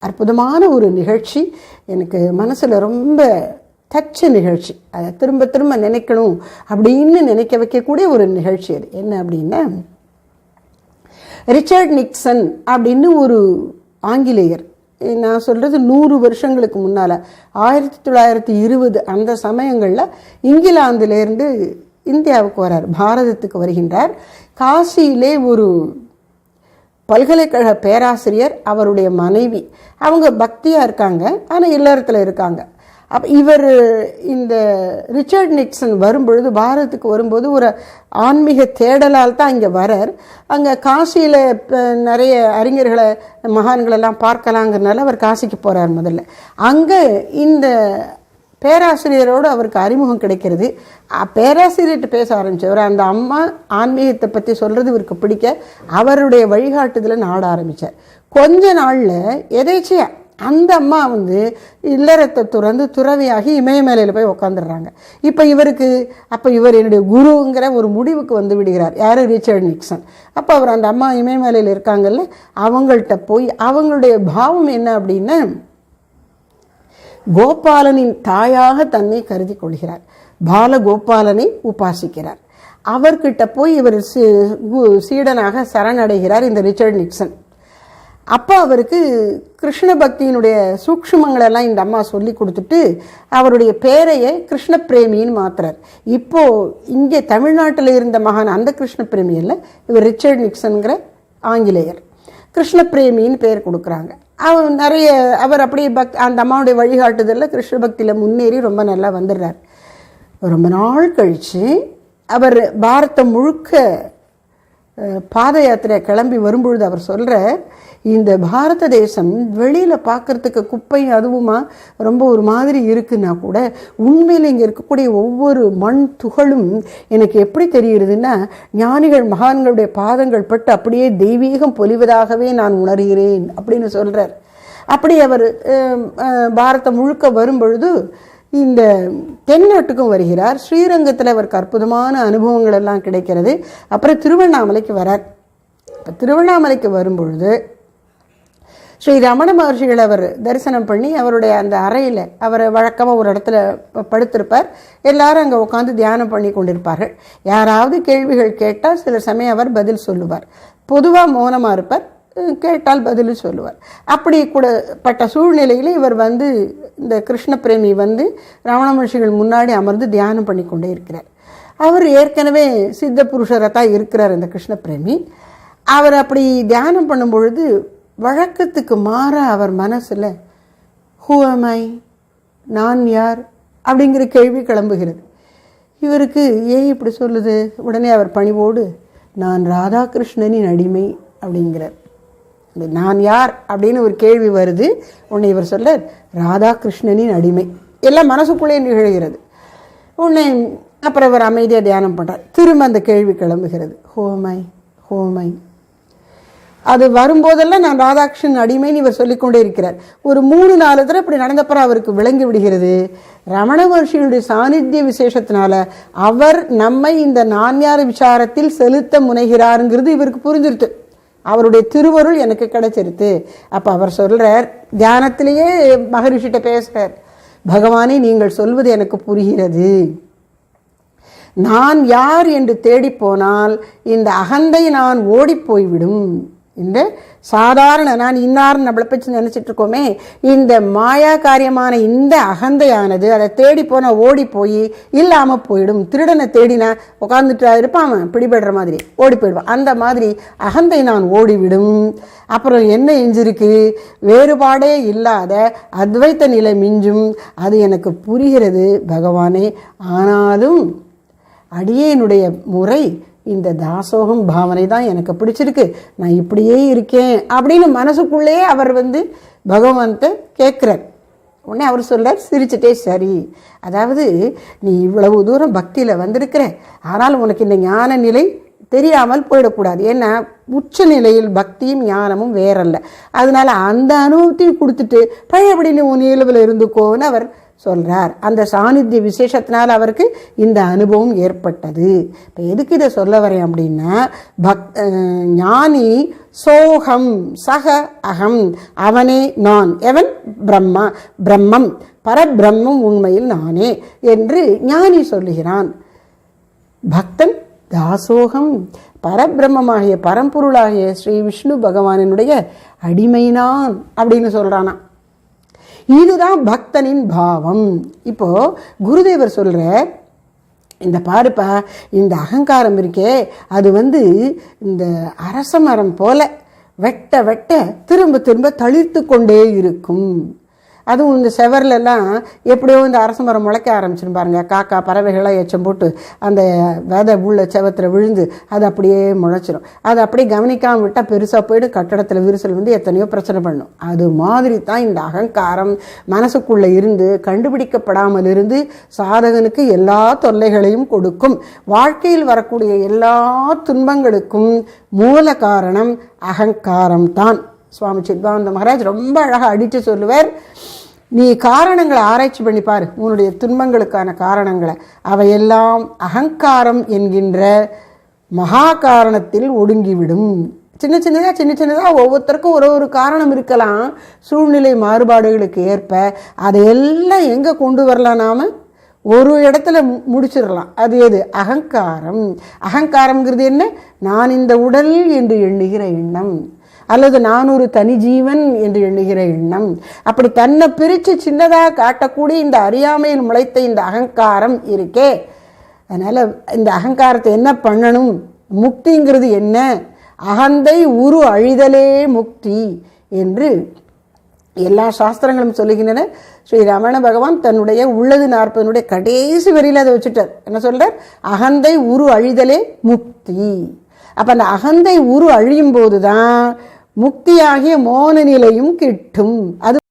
அற்புதமான ஒரு நிகழ்ச்சி. எனக்கு மனசில் ரொம்ப தச்ச நிகழ்ச்சி. அதை திரும்ப திரும்ப நினைக்கணும் அப்படின்னு நினைக்க வைக்கக்கூடிய ஒரு நிகழ்ச்சி அது. என்ன அப்படின்னா ரிச்சர்ட் நிக்சன் அப்படின்னு ஒரு ஆங்கிலேயர். நான் சொல்கிறது நூறு வருஷங்களுக்கு முன்னால் ஆயிரத்தி தொள்ளாயிரத்தி இருபது அந்த சமயங்களில் இங்கிலாந்துலேருந்து இந்தியாவுக்கு வரார் பாரதத்துக்கு வருகின்றார். காசியிலே ஒரு பல்கலைக்கழக பேராசிரியர் அவருடைய மனைவி. அவங்க பக்தியாக இருக்காங்க. ஆனால் இல்லறத்தில் இருக்காங்க. அப்போ இவர் இந்த ரிச்சர்ட் நிக்சன் வரும்பொழுது பாரதத்துக்கு வரும்போது ஒரு ஆன்மீக தேடலால் தான் இங்கே வரார் அங்கே காசியில் நிறைய அறிஞர்களை மகான்களெல்லாம் பார்க்கலாங்கிறனால அவர் காசிக்கு போகிறார் முதல்ல. அங்கே இந்த பேராசிரியரோடு அவருக்கு அறிமுகம் கிடைக்கிறது. பேராசிரியர்கிட்ட பேச ஆரம்பித்தவர் அந்த அம்மா ஆன்மீகத்தை பற்றி சொல்கிறது இவருக்கு பிடிக்க அவருடைய வழிகாட்டுதலை நாட ஆரம்பித்தார் கொஞ்ச நாளில் எதேச்சியா அந்த அம்மா வந்து இல்லறத்தை துறந்து துறவியாகி இமயமலையில் போய் உக்காந்துடுறாங்க. இப்போ இவருக்கு அப்போ இவர் என்னுடைய குருங்கிற ஒரு முடிவுக்கு வந்து விடுகிறார். யார்? Richard Nixon. அப்போ அவர் அந்த அம்மா இமயமலையில் இருக்காங்கல்ல அவங்கள்ட்ட போய் அவங்களுடைய பாவம் என்ன அப்படின்னா கோபாலனின் தாயாக தன்னை கருதி கொள்கிறார். பாலகோபாலனை உபாசிக்கிறார். அவர்கிட்ட போய் இவர் சீ- சீடனாக சரணடைகிறார் இந்த ரிச்சர்ட் நிக்சன். அப்போ அவருக்கு கிருஷ்ண பக்தியினுடைய சூக்ஷ்மங்களெல்லாம் இந்த அம்மா சொல்லி கொடுத்துட்டு அவருடைய பேரையே கிருஷ்ண பிரேமின்னு மாத்துறார். இப்போது இங்கே தமிழ்நாட்டில் இருந்த மகான் அந்த கிருஷ்ண பிரேமி இவர் ரிச்சர்ட் நிக்சன்கிற ஆங்கிலேயர். கிருஷ்ண பிரேமின்னு பேர் கொடுக்குறாங்க. அவன் நிறைய அவர் அப்படி பக் அந்த அம்மாவுடைய வழிகாட்டுதலில் கிருஷ்ண பக்தியில் முன்னேறி ரொம்ப நல்லா வந்துடுறார். ரொம்ப நாள் கழித்து அவர் பாரதம் முழுக்க பாத யாத்திரை கிளம்பி வரும்பொழுது அவர் சொல்கிற இந்த பாரத தேசம் வெளியில் பார்க்கறதுக்கு குப்பையும் அதுவுமா ரொம்ப ஒரு மாதிரி இருக்குன்னா கூட உண்மையில் இங்கே இருக்கக்கூடிய ஒவ்வொரு மண் துகளும் எனக்கு எப்படி தெரிகிறதுன்னா ஞானிகள் மகான்களுடைய பாதங்கள் பட்டு அப்படியே தெய்வீகம் பொலிவதாகவே நான் உணர்கிறேன் அப்படின்னு சொல்கிறார் அப்படி அவர் பாரதம் முழுக்க வரும்பொழுது இந்த தென்னாட்டுக்கும் வருகிறார். ஸ்ரீரங்கத்தில் அவருக்கு அற்புதமான அனுபவங்கள் எல்லாம் கிடைக்கிறது. அப்புறம் திருவண்ணாமலைக்கு வரார். இப்போ திருவண்ணாமலைக்கு வரும்பொழுது ஸ்ரீ ரமண மகர்ஷிகள் அவர் தரிசனம் பண்ணி அவருடைய அந்த அறையில் அவர் வழக்கமாக ஒரு இடத்துல படுத்திருப்பார். எல்லாரும் அங்கே உட்காந்து தியானம் பண்ணி கொண்டிருப்பார்கள். யாராவது கேள்விகள் கேட்டால் சில சமயம் அவர் பதில் சொல்லுவார். பொதுவாக மௌனமாக இருப்பார். கேட்டால் பதில் சொல்லுவார். அப்படி கூட பட்ட சூழ்நிலையில் இவர் வந்து இந்த கிருஷ்ண பிரேமி வந்து ரமண மகர்ஷிகள் முன்னாடி அமர்ந்து தியானம் பண்ணி கொண்டே இருக்கிறார். அவர் ஏற்கனவே சித்த புருஷராக தான் இருக்கிறார் இந்த கிருஷ்ண பிரேமி. அவர் அப்படி தியானம் பண்ணும் பொழுது வழக்கத்துக்கு மாற அவர் மனசில் ஹூ நான் யார்? அப்படிங்கிற கேள்வி கிளம்புகிறது. இவருக்கு ஏன் இப்படி சொல்லுது? உடனே அவர் பணிவோடு நான் ராதாகிருஷ்ணனின் அடிமை அப்படிங்கிறார். இந்த நான் யார்? அப்படின்னு ஒரு கேள்வி வருது. உன்னை இவர் சொல்ல ராதாகிருஷ்ணனின் அடிமை. எல்லாம் மனசுக்குள்ளே நிகழ்கிறது. உன்னை அப்புறம் இவர் அமைதியாக தியானம் பண்ணுறார் திரும்ப அந்த கேள்வி கிளம்புகிறது. ஹோமை ஹோமை அது வரும்போதெல்லாம் நான் ராதாகிருஷ்ணன் அடிமைன்னு இவர் சொல்லிக்கொண்டே இருக்கிறார். ஒரு மூணு நாலு தடவை இப்படி நடந்தப்பறம் அவருக்கு விளங்கி விடுகிறது. ரமண மகர்ஷியுடைய சாநித்திய விசேஷத்தினால அவர் நம்மை இந்த நான்யார் விசாரத்தில் செலுத்த முனைகிறாருங்கிறது இவருக்கு புரிஞ்சிருத்து அவருடைய திருவருள் எனக்கு கிடைச்சிருத்து அப்போ அவர் சொல்கிறார் தியானத்திலேயே மகரிஷிட்ட பேசுகிறார் பகவானே நீங்கள் சொல்வது எனக்கு புரிகிறது. நான் யார் என்று தேடிப்போனால் இந்த அகந்தை நான் ஓடிப்போய்விடும் இந்த சாதாரண நான் இன்னார்னு நம்மளை பற்றி நினச்சிட்டு இருக்கோமே இந்த மாயா காரியமான இந்த அகந்தையானது அதை தேடி போனால் ஓடி போய் இல்லாமல் போயிடும். திருடனை தேடினா உட்காந்துட்டு இருப்பான் அவன் பிடிபடுற மாதிரி. ஓடி போயிடுவான். அந்த மாதிரி அகந்தை நான் ஓடிவிடும். அப்புறம் என்ன எஞ்சிருக்கு? வேறுபாடே இல்லாத அத்வைத்த நிலை மிஞ்சும். அது எனக்கு புரிகிறது பகவானே. ஆனாலும் அடியேனுடைய முறை இந்த தாசோகம் பாவனை தான் எனக்கு பிடிச்சிருக்கு. நான் இப்படியே இருக்கேன் அப்படின்னு மனசுக்குள்ளேயே அவர் வந்து பகவான்கிட்ட கேட்குறார். உடனே அவர் சொல்கிறார் சிரிச்சிட்டே சரி அதாவது நீ இவ்வளவு தூரம் பக்தியில் வந்திருக்கிற ஆனால் உனக்கு இந்த ஞான நிலை தெரியாமல் போயிடக்கூடாது. ஏன்னா உச்ச நிலையில் பக்தியும் ஞானமும் வேறல்ல. அதனால் அந்த அனுபவத்தையும் கொடுத்துட்டு பழையபடி நீ உன் இயல்பில் இருந்துக்கோன்னு அவர் சொல்கிறார் அந்த சாநித்திய விசேஷத்தினால் அவருக்கு இந்த அனுபவம் ஏற்பட்டது. இப்போ எதுக்கு இதை சொல்ல வரேன் அப்படின்னா பக் ஞானி சோகம் சக அகம் அவனே நான் எவன்? பிரம்மா பிரம்மம் பரபிரம்மம் உண்மையில் நானே என்று ஞானி சொல்லுகிறான். பக்தன் தாசோகம் பரபிரம்மமாகிய பரம்பொருளாகிய ஸ்ரீ விஷ்ணு பகவானினுடைய அடிமைனான் அப்படின்னு சொல்கிறானான் இதுதான் பக்தனின் பாவம். இப்போது குருதேவர் சொல்கிற இந்த பாருப்பா இந்த அகங்காரம் இருக்கே அது வந்து இந்த அரச மரம் போல வெட்ட வெட்ட திரும்ப திரும்ப தளிர்த்து கொண்டே இருக்கும். அதுவும் இந்த செவர்லெல்லாம் எப்படியோ இந்த அரச மரம் முளைக்க ஆரம்பிச்சுன்னு பாருங்க. காக்கா பறவைகளாக எச்சம் போட்டு அந்த விதை உள்ள செவத்தில் விழுந்து அது அப்படியே முளைச்சிரும். அது அப்படியே கவனிக்காமல் விட்டால் பெருசாக போயிடும். கட்டடத்தில் விரிசல் வந்து எத்தனையோ பிரச்சனை பண்ணும். அது மாதிரி தான் இந்த அகங்காரம். மனசுக்குள்ளே இருந்து கண்டுபிடிக்கப்படாமல் இருந்து சாதகனுக்கு எல்லா தொல்லைகளையும் கொடுக்கும். வாழ்க்கையில் வரக்கூடிய எல்லா துன்பங்களுக்கும் மூல காரணம் அகங்காரம் தான் சுவாமி சித்பானந்த மகாராஜ் ரொம்ப அழகாக அடித்து சொல்லுவார். நீ காரணங்களை ஆராய்ச்சி பண்ணி பாரு. உன்னுடைய துன்பங்களுக்கான காரணங்களை. அவையெல்லாம் அகங்காரம் என்கின்ற மகா காரணத்தில் ஒடுங்கிவிடும். சின்ன சின்னதாக சின்ன சின்னதாக ஒவ்வொருத்தருக்கும் ஒரு ஒரு காரணம் இருக்கலாம். சூழ்நிலை மாறுபாடுகளுக்கு ஏற்ப அதையெல்லாம் எங்கே கொண்டு வரலாம் நாம்? ஒரு இடத்துல மு- முடிச்சிடலாம். அது எது? அகங்காரம். அகங்காரம்ங்கிறது என்ன? நான் இந்த உடல் என்று எண்ணுகிற எண்ணம். அல்லது நான் ஒரு தனி ஜீவன் என்று எண்ணுகிற எண்ணம். அப்படி தன்னை பிரித்து சின்னதாக காட்டக்கூடிய இந்த அறியாமையில் முளைத்த இந்த அகங்காரம் இருக்கே. அதனால் இந்த அகங்காரத்தை என்ன பண்ணணும்? முக்திங்கிறது என்ன? அகந்தை உரு அழிதலே முக்தி என்று எல்லா சாஸ்திரங்களும் சொல்லுகின்றன. ஸ்ரீ ரமண பகவான் தன்னுடைய உள்ளது நாற்பதனுடைய கடைசி வரியில் அதை வச்சுட்டார். என்ன சொல்கிறார் அகந்தை உரு அழிதலே முக்தி. அப்போ அந்த அகந்தை உரு அழியும் போது தான் முக்தியாகிய மோன நிலையும் கிட்டும். அது